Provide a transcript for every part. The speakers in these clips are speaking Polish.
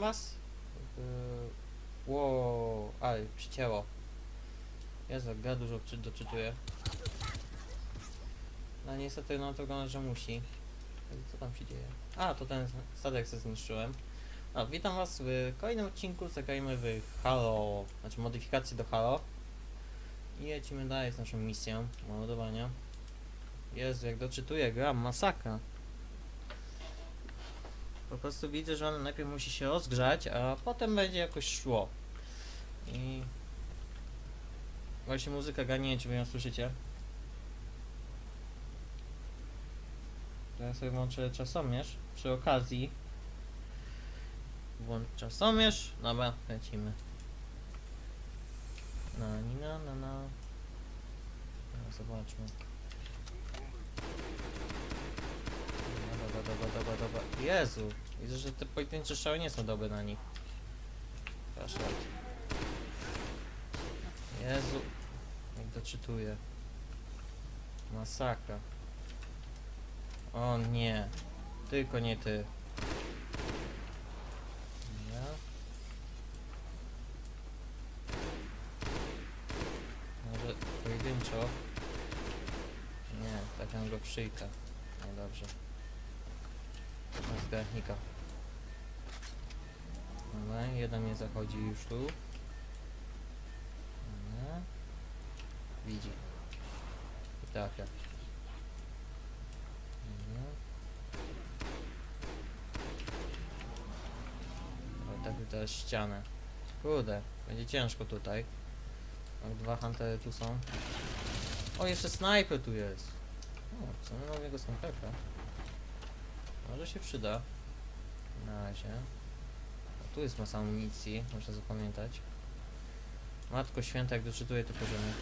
was? Yy, Wow, ale przycięło. Jezu, jak gra dużo czy doczytuje. No niestety, no to wygląda, że musi. Co tam się dzieje? A, to ten statek sobie zniszczyłem. No, witam was w kolejnym odcinku, zagrajmy w Halo, znaczy modyfikację do Halo. I lecimy dalej z naszą misją ładowania. Jezu, jak doczytuję, gram, masakra. Po prostu widzę, że on najpierw musi się rozgrzać, a potem będzie jakoś szło. I... Właśnie muzyka gra, nie wiem czy wy ją słyszycie. Teraz sobie włączę czasomierz przy okazji. Włącz czasomierz. Dobra, lecimy. Na, na, na, na. Zobaczmy. Dobra, dobra, dobra, dobra, dobra. Jezu! Widzę, że te pojedyncze strzały nie są dobre na nich. Proszę. Jezu. Jak doczytuję. Masakra. O nie. Tylko nie ty. Ja. Może pojedynczo. Nie, tak nam go przyjka. Niedobrze. Na zgarnika. Dobra, jeden nie zachodzi już tu. Dobra. Widzi. I trafia. Dobra. O, tak teraz ścianę. Kurde, będzie ciężko tutaj. Jak dwa huntery tu są. O, jeszcze snajper tu jest. O, co my nowego snajperka? Może się przyda. Na razie. Tu jest masa amunicji, muszę zapamiętać. Matko święta, jak doczytuję te poziomy.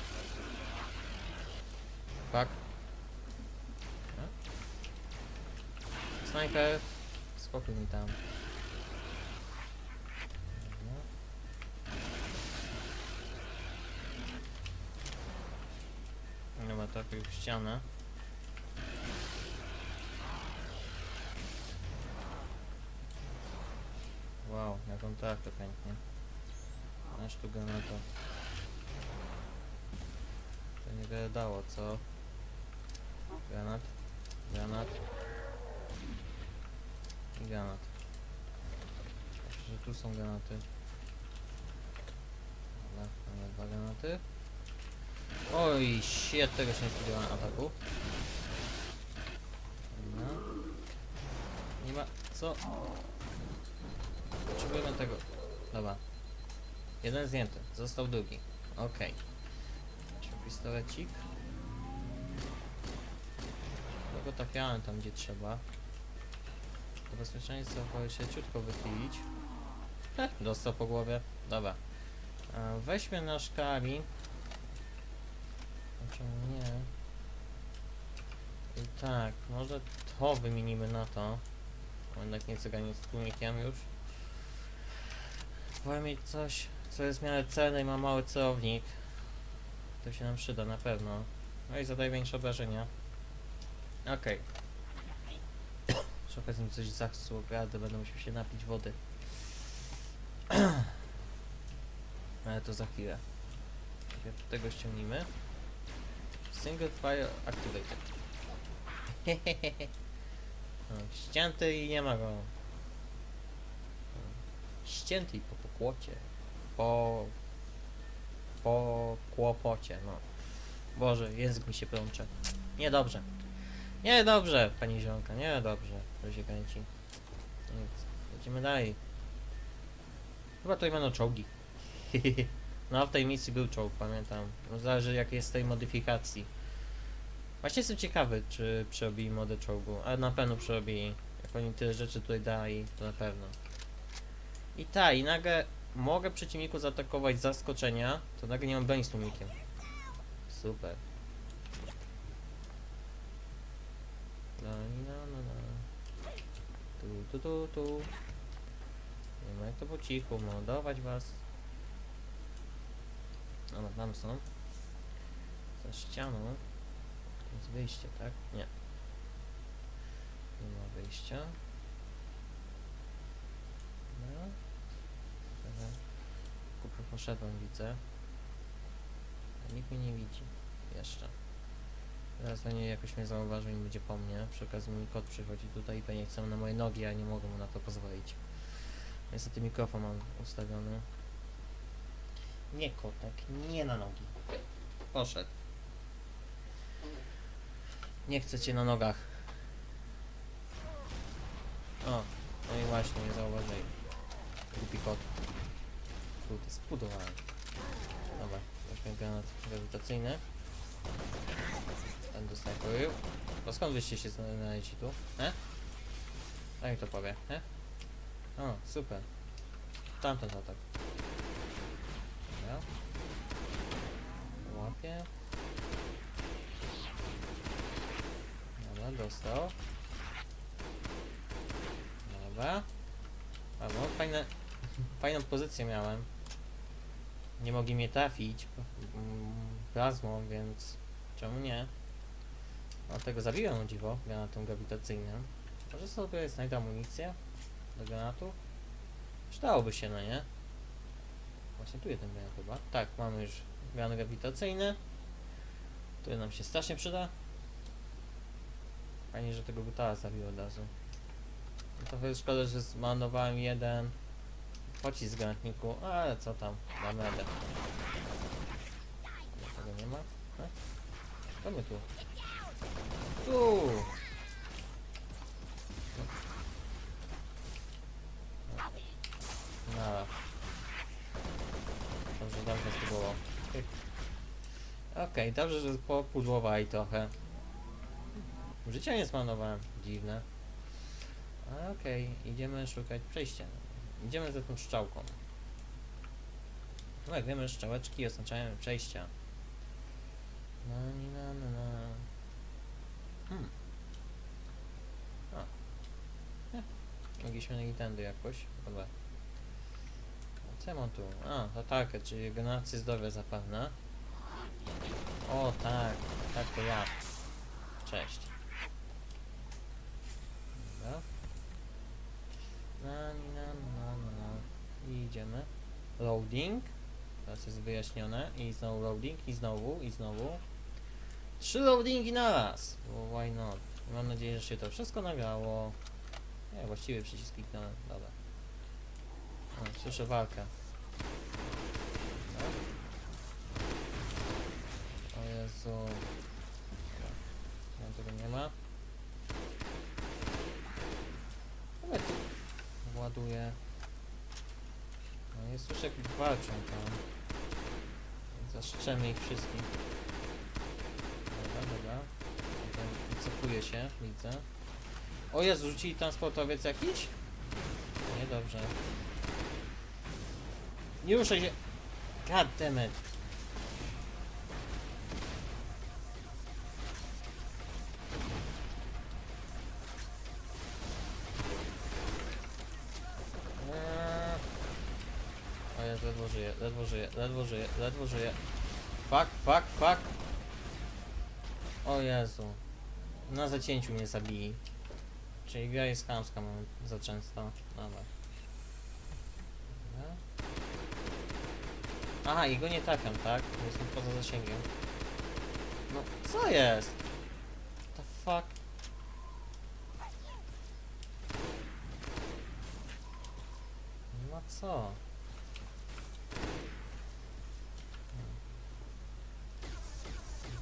Tak. Snajper. Spokój mi tam. Dobra, trafił w ścianę. On trafia pięknie. Aż tu granata. To nie wiele dało, co? Granat, granat i granat. Znaczy, że tu są granaty. Dobra, mamy dwa granaty. Oj, shit, tego się nie spodziewałem ataku. Dobra. Nie ma co. Potrzebujemy tego. Dobra. Jeden zdjęty, został drugi. Okej. Okay. Pistolecik. Tego trafiałem tam gdzie trzeba. Do bezpieczeństwa wolę się ciutko wychylić. Dostał po głowie. Dobra. E, weźmy nasz karabin. Czemu nie? I tak, może to wymienimy na to. On jednak nie cyganie z tłumikiem już. Wolę mieć coś, co jest w miarę cenne i ma mały celownik. To się nam przyda na pewno. No i zadaje większe obrażenia. Okej. Przy okazji mi coś zachcło gady, będę musiał się napić wody. Ale to za chwilę. Tego ściągnijmy. Single fire activated. Ścięty i nie ma go. Ścięty i po pokłocie. Po... Po kłopocie, no. Boże, język mi się plącze. Niedobrze. Niedobrze, pani ziomka, niedobrze, że się kręci. Nic. Lecimy dalej. Chyba tutaj będą czołgi. no, w tej misji był czołg, pamiętam. No, zależy jak jest tej modyfikacji. Właśnie jestem ciekawy, czy przerobili modę czołgu, ale na pewno przerobili. Jak oni tyle rzeczy tutaj dali, to na pewno. I tak, i nagle mogę przeciwniku zaatakować z zaskoczenia, to nagle nie mam broni z tłumikiem. Super. No, no, no, no. Tu, tu, tu, tu. Nie ma jak to po cichu, mordować was. No, tam są. Za ścianą. Jest wyjście, tak? Nie. Nie ma wyjścia. No. Poszedłem, widzę. Nikt mnie nie widzi. Jeszcze. Teraz pewnie jakoś mnie zauważył i będzie po mnie. Przy okazji mój kot przychodzi tutaj i pewnie chce na moje nogi, a nie mogę mu na to pozwolić. Niestety mikrofon mam ustawiony. Nie kotek, nie na nogi. Poszedł. Nie chcę cię na nogach. O, no i właśnie, nie zauważyli. Głupi kot. Kurde, spudowałem. Dobra, weźmy granat grawitacyjny. Ten dostępuję. To skąd wyście się znaleźli tu? E? A jak to powie, e? O, super. Tamten atak. Dobra. Łapię. Dobra, dostał. Dobra. A no, fajne, fajną pozycję miałem. Nie mogli mnie trafić mm, plazmą, więc czemu nie? Dlatego zabiłem o dziwo granatem grawitacyjnym. Może sobie znajdę amunicję do granatu? Przydałoby się, no nie? Właśnie tu jeden miałem chyba. Tak, mamy już granat grawitacyjny. Który nam się strasznie przyda. Fajnie, że tego butala zabił od razu. No Trochę szkoda, że zmarnowałem jeden pocisk w granatniku, ale co tam, damy radę. Tego nie ma? Co my tu? Tu! No. Dobrze, dobrze. Pyk. Okej, dobrze, że popudłowali trochę. Życia nie zmarnowałem. Dziwne. Okej, idziemy szukać przejścia. Idziemy za tą strzałką. No jak wiemy, strzałeczki oznaczają przejścia. Ni, na, na, na. Hmm. A. Nie. Mogliśmy na Nintendo jakoś. Dobra. A Co mam tu? A, atakę, czyli regenerację zdrowia zapewne. O, tak. Tak to ja. Cześć. Dobra. Na, na, na, na, na. Idziemy. Loading. Teraz jest wyjaśnione. I znowu loading. I znowu. I znowu. Trzy loadingi na raz. Why not? Mam nadzieję, że się to wszystko nagrało. Nie, właściwie przycisk kliknąłem. Dobra. O, słyszę walkę. O Jezu. Tego nie ma. Ale ładuję. Nie słyszę jak walczą tam. Zaszczemy ich wszystkich. Dobra, dobra. Potem Wycofuje się, widzę. O Jezu, rzucili transportowiec jakiś? Nie, dobrze. Nie ruszaj się! God damn it. Żyje, ledwo żyje, ledwo żyje, ledwo żyje. Fuck, fuck, fuck. O Jezu. Na zacięciu mnie zabili. Czyli gra jest chamska za często. Dobra. Aha, i go nie trafiam, tak? Jestem poza zasięgiem. No, co jest? The fuck? No co?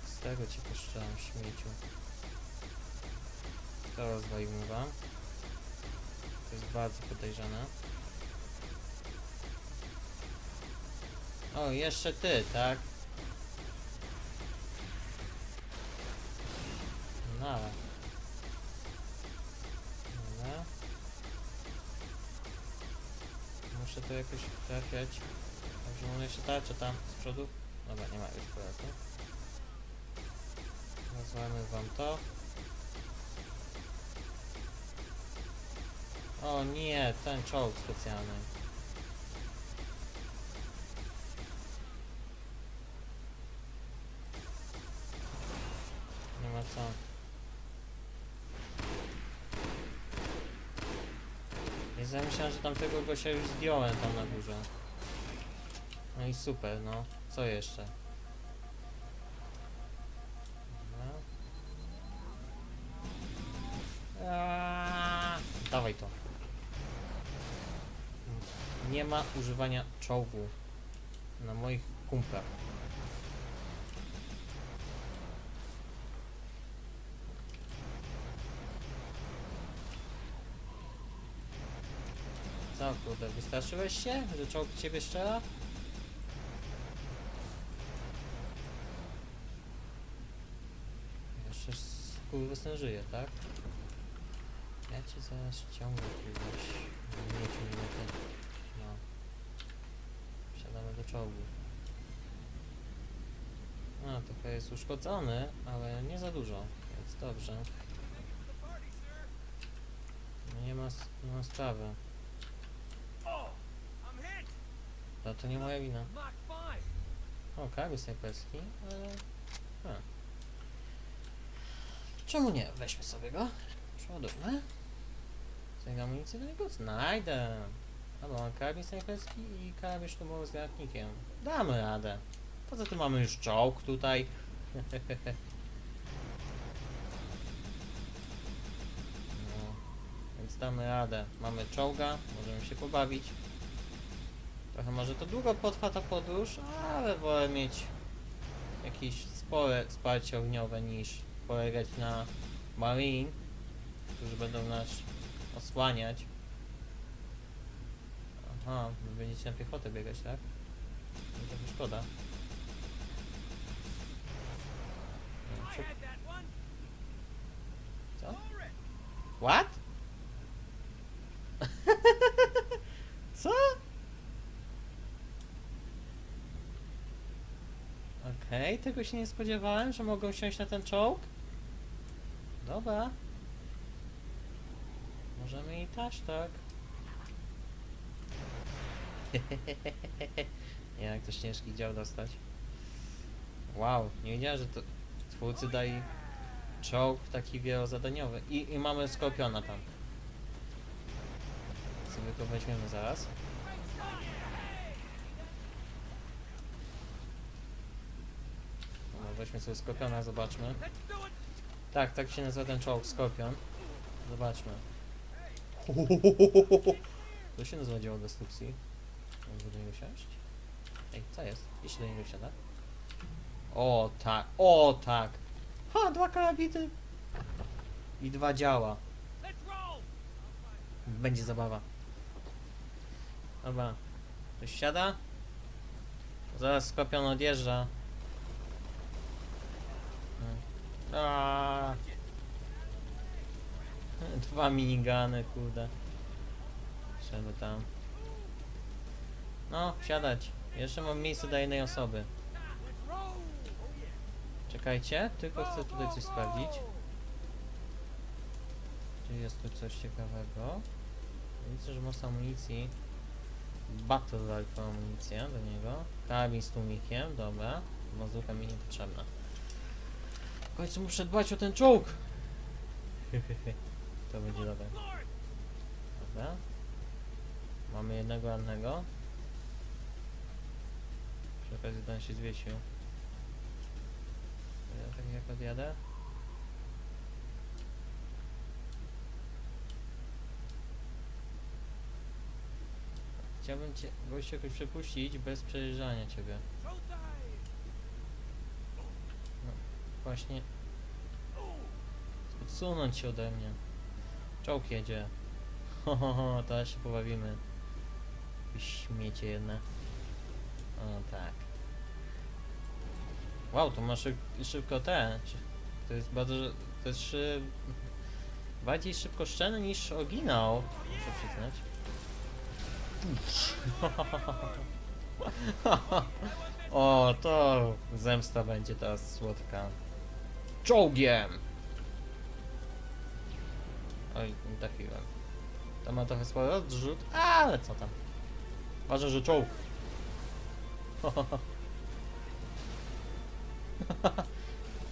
Z tego ci puszczałem śmieciu. To rozwalił wam. To jest bardzo podejrzane. O, jeszcze ty, tak? No. ale. Muszę to jakoś trafiać. Dobrze, mam jeszcze tarczę tam z przodu. Dobra, nie ma już poradu. Nazwamy wam to. O nie, ten czołg specjalny. Nie ma co. Nie zamyślałem, że tamtego gościa już zdjąłem tam na górze. No i super, no. Co jeszcze? Dobra. Aaaa, To. Nie ma używania czołgu na moich kumplach. Co kurde, wystraszyłeś się, że czołg ciebie strzela? Jeszcze skurwysyn żyje, tak? Ja cię zaraz ściągnę w mieciu minuty. No. Wsiadamy do czołgu. No, trochę jest uszkodzony, ale nie za dużo, więc dobrze. No nie ma, nie ma sprawy. No to nie moja wina. Mark 5. O, karby snajperski, ale... A. Czemu nie? Weźmy sobie go. Przeładujmy. Znajdę amunicję do niego? Znajdę. Albo karabin snajperski i karabin szturmowy z granatnikiem. Damy radę. Poza tym mamy już czołg tutaj. no, więc damy radę. Mamy czołga, możemy się pobawić. Trochę może to długo potrwa ta podróż, ale wolę mieć jakieś spore wsparcie ogniowe niż polegać na Marine, którzy będą nas osłaniać. Aha, wy będziecie na piechotę biegać, tak? No to szkoda. Co? What? Co? Okej, tego się nie spodziewałem, że mogą siąść na ten czołg. Dobra. Możemy i też tak. nie, jak to ciężki dział dostać. Wow, nie wiedziałem, że to twórcy dali czołg taki wielozadaniowy. I, I mamy Skorpiona tam. Sobie go weźmiemy zaraz. No, weźmy sobie Skorpiona, zobaczmy. Tak, tak się nazywa ten czołg, Skorpion. Zobaczmy. To się nazywa dzieło destrukcji. Mogę do niego siąść? Ej, co jest? Jeśli do niego wsiada? O tak, o tak! Ha, dwa karabiny! I dwa działa. Będzie zabawa. Dobra. Ktoś siada? Zaraz Skorpion odjeżdża. Hmm. Aaaa. Dwa minigany, kurde. Trzeba tam. No, siadać. Jeszcze mam miejsce dla jednej osoby. Czekajcie, tylko chcę tutaj coś sprawdzić. Czy jest tu coś ciekawego? Widzę, że masa amunicji. Battle Rifle amunicja do niego. Karabin z tłumikiem, dobra. Bazuka mi niepotrzebna. W końcu muszę dbać o ten czołg! to będzie dobre. Dobra. Mamy jednego rannego. Przy okazji ten się zwiesił. Ja tak jak odjadę. Chciałbym cię gościu jakoś przepuścić bez przejeżdżania ciebie. Showtime. Właśnie odsunąć się ode mnie. Czołg jedzie. Ho, ho, ho, teraz się pobawimy. Śmiecie jedne. O tak. Wow, to ma szyb szybko te. To jest bardzo. To jest bardziej szybko szczelny niż oryginał. Muszę przyznać. o, to zemsta będzie teraz słodka. Czołgiem! Oj, nie trafiłem. To ma trochę spory odrzut, ale co tam. Ważne, że czołg.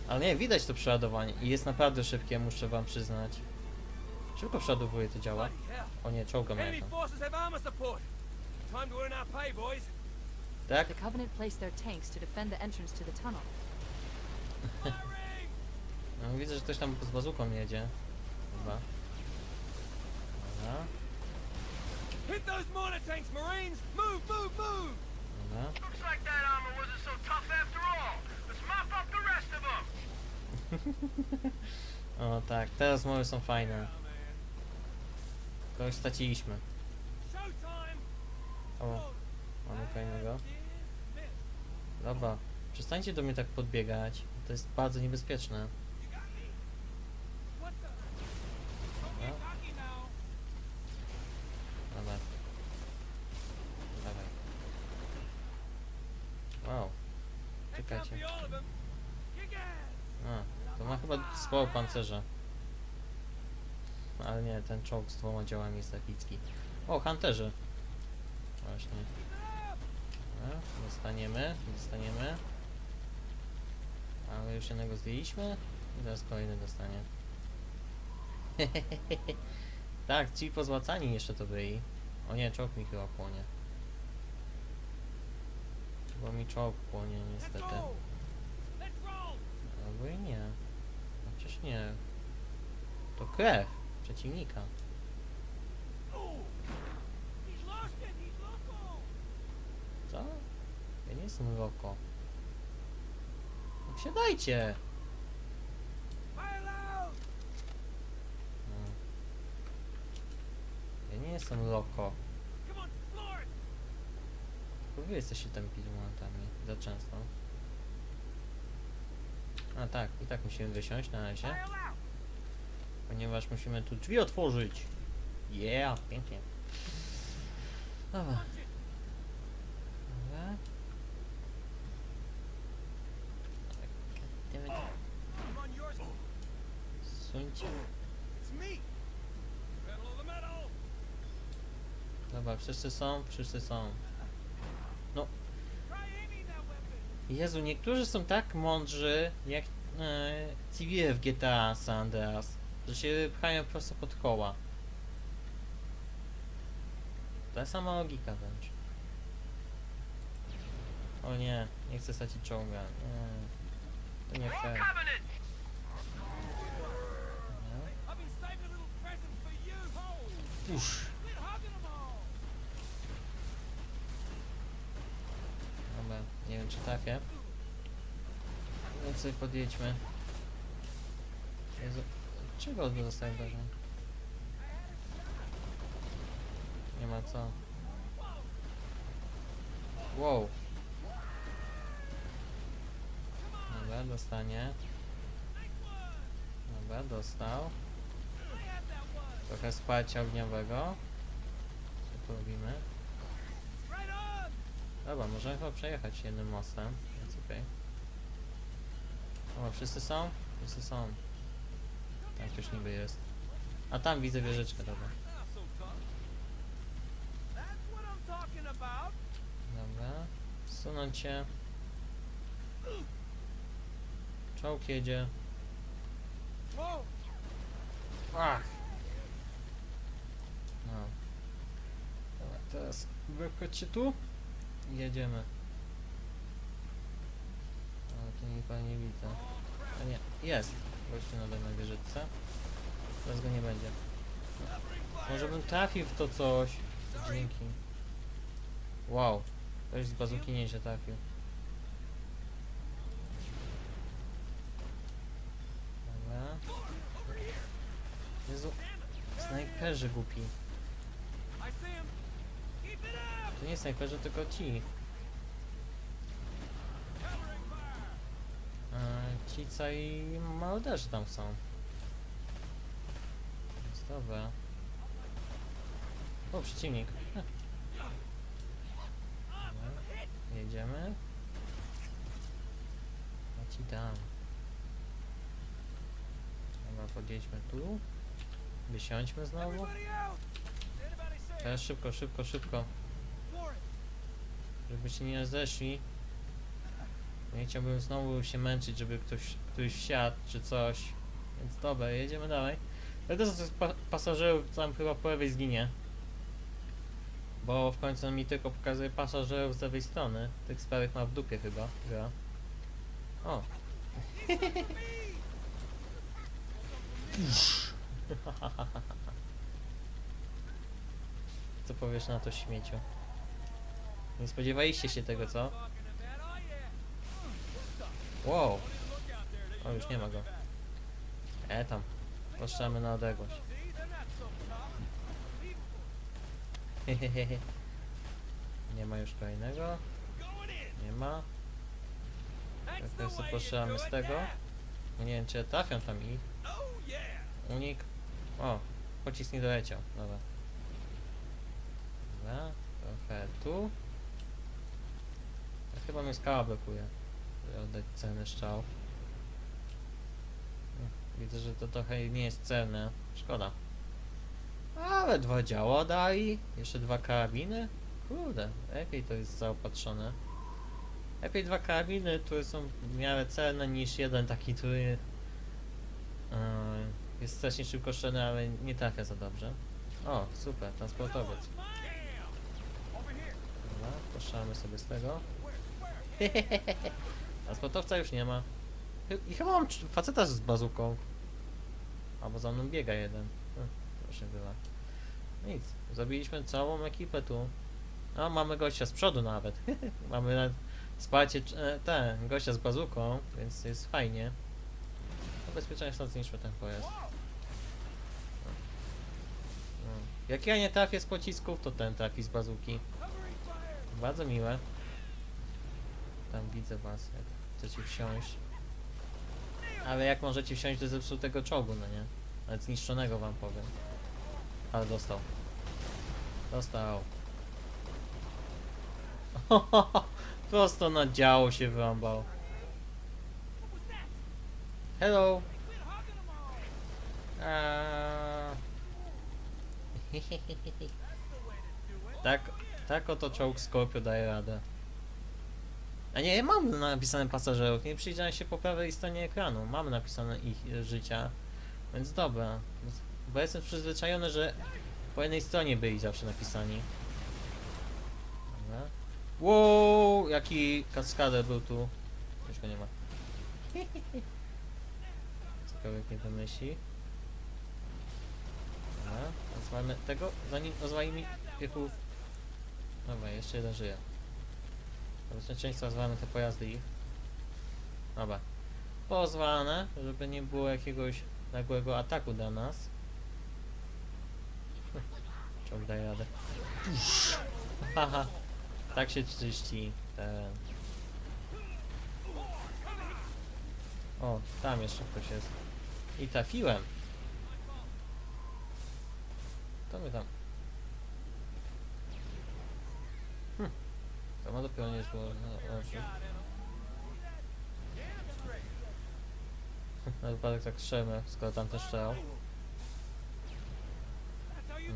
ale nie, widać to przeładowanie i jest naprawdę szybkie, muszę wam przyznać. Szybko przeładowuje to działa. O nie, czołga mnie. Tak? The Covenant placed their tanks to defend the entrance to the tunnel. No, widzę, że ktoś tam z bazuką jedzie. Chyba. Dobra, Hit those mortar tanks, Marines! Move, move, move! dobra. Looks like that armor wasn't so tough after all. Let's mop up the rest of them. O tak, teraz mowy są fajne. Kogoś straciliśmy. Showtime! O, mamy fajnego. Dismissed. Dobra, przestańcie do mnie tak podbiegać. To jest bardzo niebezpieczne. You got me? What the? Don't Well. get cocky now. Dobra. Dawaj. Wow. That can't Czekajcie. be all of them. Kick ass! A, to chyba sporo pancerza. Ale nie, ten czołg z dwoma działami jest epicki. O, hunterzy. Właśnie. Dobra, dostaniemy, dostaniemy. Ale już jednego zdjęliśmy i teraz kolejny dostanie. tak, ci pozłacani jeszcze to byli. O nie, czołg mi chyba płonie. Bo mi czołg płonie niestety. Albo i nie. Nie. To krew przeciwnika. Co? Ja nie jestem loko. Siadajcie! Fire loud! No. Ja nie jestem loko. To wy jesteście tam momentami. Za często. A tak, i tak musimy wysiąść na razie. Ponieważ musimy tu drzwi otworzyć. Yeah, pięknie. Dobra. Dobra. Yours. Suńcie. Dobra, wszyscy są, wszyscy są. Weapon! Jezu, niektórzy są tak mądrzy, jak e, civile w GTA San Andreas, że się pchają prosto pod koła. Ta sama logika wręcz. O nie, nie chcę stracić czołga. Nie, to nie fair. All! Dobra, nie wiem czy trafię. Sobie podjedźmy. Jezu, czego zostaje obrażeń? Nie ma co. Wow. Dobra, dostanie. Dobra, dostał. Trochę wsparcia ogniowego. Co tu robimy? Dobra, możemy chyba przejechać jednym mostem, więc okej. O, wszyscy są? Wszyscy są. Tak już niby jest. A tam widzę wieżyczkę, dobra. Dobra. Sunąć się. Czołg jedzie. Ach! No. Dobra, teraz się tu jedziemy. O, tu nikogo nie widzę. A nie, jest. Gościu nade mną wieżyczce. Teraz go nie będzie. Może bym trafił w to coś. Dzięki. Wow. Ktoś z bazuki nieźle trafił. Dobra. Jezu. Snajperzy głupi. To nie snajperzy, tylko ci. Covering fire! I morderzy tam są. Dobra. O, przeciwnik. Jedziemy. A ci tam. Dobra, podjedźmy tu. Wysiądźmy znowu. Teraz szybko, szybko, szybko. It! Żebyście nie zeszli. Nie chciałbym znowu się męczyć, żeby ktoś, ktoś wsiadł czy coś. Więc dobra, jedziemy dalej. Ale z pa pasażerów tam chyba po lewej zginie. Bo w końcu mi tylko pokazuje pasażerów z lewej strony. Tych sprawych ma w dupie chyba, gra. O. Co powiesz na to śmieciu? Nie spodziewaliście się tego, co? Wow. O, już nie ma go. E tam. Puszczamy na odległość. Hehehe. Nie ma już kolejnego. Nie ma. Po prostu postrzelamy z tego. No Nie wiem, czy trafią tam ich. Unik. O, pocisk nie doleciał. Dobra. Dobra, trochę tu. Chyba mnie skała blokuje. Oddać cenny strzał. Widzę, że to trochę nie jest celne. Szkoda. Ale dwa działa dali. Jeszcze dwa karabiny. Kurde, lepiej to jest zaopatrzone. Lepiej dwa karabiny, które są w miarę celne niż jeden taki, który yy, jest strasznie szybko strzelny, ale nie trafia za dobrze. O, super, transportowiec. Dobra, puszczamy sobie z tego. Transportowca już nie ma. I chyba mam faceta z bazuką. Albo za mną biega jeden. Hm, Proszę bywa. Nic, zabiliśmy całą ekipę tu. No, mamy gościa z przodu nawet. mamy nawet wsparcie, cz- e, ten, gościa z bazuką, więc jest fajnie. No, bezpieczeństwo ten pojazd. No. Jak ja nie trafię z pocisków, to ten trafi z bazuki. Bardzo miłe. Tam widzę was, jak chcecie wsiąść. Ale jak możecie wsiąść do zepsutego czołgu, no nie? Nawet zniszczonego wam powiem. Ale dostał. Dostał. Prosto na działo się wyrąbał. Hello. Eee. tak, tak oto czołg Scorpio daje radę. A nie, mam napisane pasażerów, nie przyjrzałem się po prawej stronie ekranu. Mamy napisane ich e, życia, więc dobra. Bo jestem przyzwyczajony, że po jednej stronie byli zawsze napisani. Dobra. Wow, jaki kaskader był tu. Już go nie ma. Cokolwiek nie wymyśli. Dobra, rozwalmy tego, zanim rozwali mi piechów. Dobra, jeszcze jeden żyje. Bezpieczeństwa rozwalamy te pojazdy ich. Dobra. Pozwalane, żeby nie było jakiegoś nagłego ataku dla nas. Czołg daje radę. Haha. Tak się czyści ten... O, tam jeszcze ktoś jest. I trafiłem. To my tam. To ma dopiero nie było. No, dobrze. Na wypadek tak strzelmy, skoro tam też strzelał.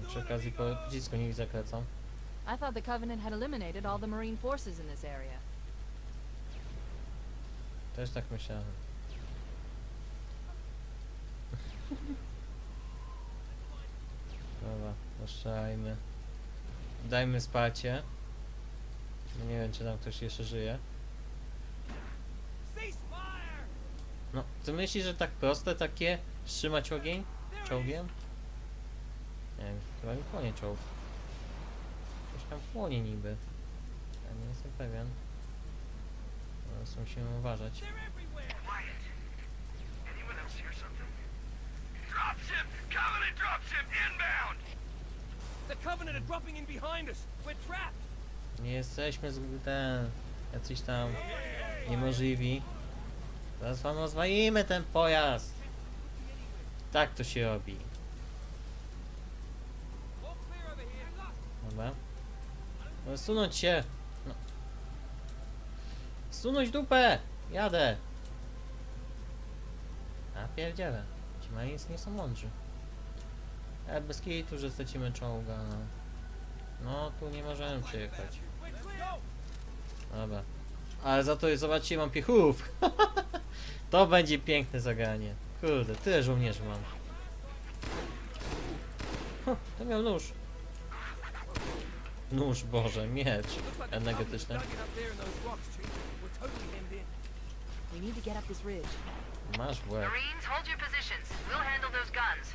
Przy okazji po pocisku nie zaklecam. I thought the Covenant had eliminated all the Marine forces in this area. Też tak myślałem. Dobra, puszczajmy. Dajmy spacie. No Nie wiem, czy tam ktoś jeszcze żyje. No, ty myślisz, że tak proste takie wstrzymać ogień czołgiem? Nie wiem, chyba mi płonie czołg. Coś tam płonie niby. Ja nie jestem pewien. Teraz musimy uważać. Dropship! Covenant dropship inbound! The Covenant are dropping in behind us! We're trapped! Nie jesteśmy z ten jacyś tam niemożliwi. Teraz wam rozwalimy ten pojazd. Tak to się robi. Dobra. No, Sunąć się. No. Sunąć dupę! Jadę. A pierdziele. Ci Marines nie są mądrzy. E, bez kitu, że stracimy czołga. No. No, tu nie możemy przyjechać. Dobra. Ale za to zobaczcie, mam piechów. to będzie piękne zagranie. Kurde, tyle żołnierzy mam. Huh, to miał nóż. Nóż, Boże, miecz energetyczny. Masz w łeb. Marines, hold your positions. We'll handle those guns.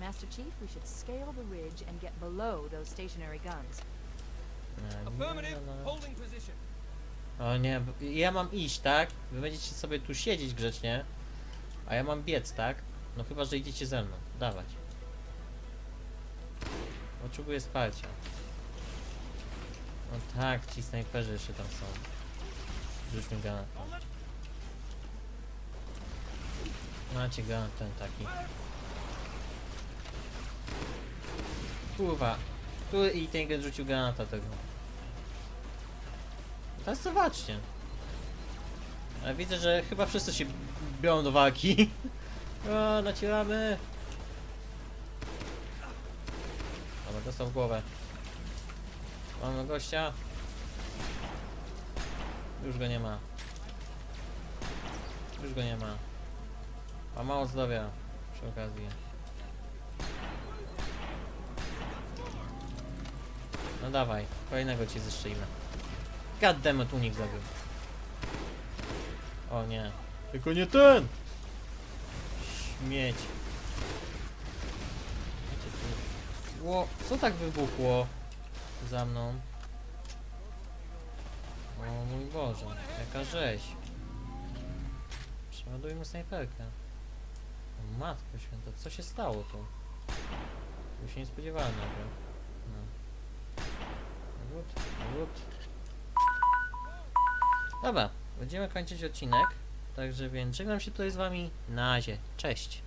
Master Chief, we should scale the ridge and get below those stationary guns. Nie, Affirmative, no. holding position. O nie, bo ja mam iść, tak? Wy będziecie sobie tu siedzieć grzecznie, a ja mam biec, tak? No chyba, że idziecie ze mną. Dawać. Potrzebuję wsparcia. No tak, ci snajperzy jeszcze tam są. Rzuć mi granat. Macie granat ten taki. Kurwa. Tu i ten rzucił granata tego. Teraz zobaczcie. Ale widzę, że chyba wszyscy się biorą do walki. O, nacieramy. Dobra, dostał w głowę. Mamy gościa. Już go nie ma. Już go nie ma. Ma mało zdrowia przy okazji. No dawaj, kolejnego ci zeszczyjmy. Goddammit, unik zabił. O nie. Tylko nie ten! Śmieć. Ło, co tak wybuchło za mną? O mój Boże, jaka rzeź. Przeładujmy snajperkę. O matko święta, co się stało tu? Tego się nie spodziewałem nagle. No. Dobra, będziemy kończyć odcinek. Także więc żegnam się tutaj z wami. Na razie. Cześć.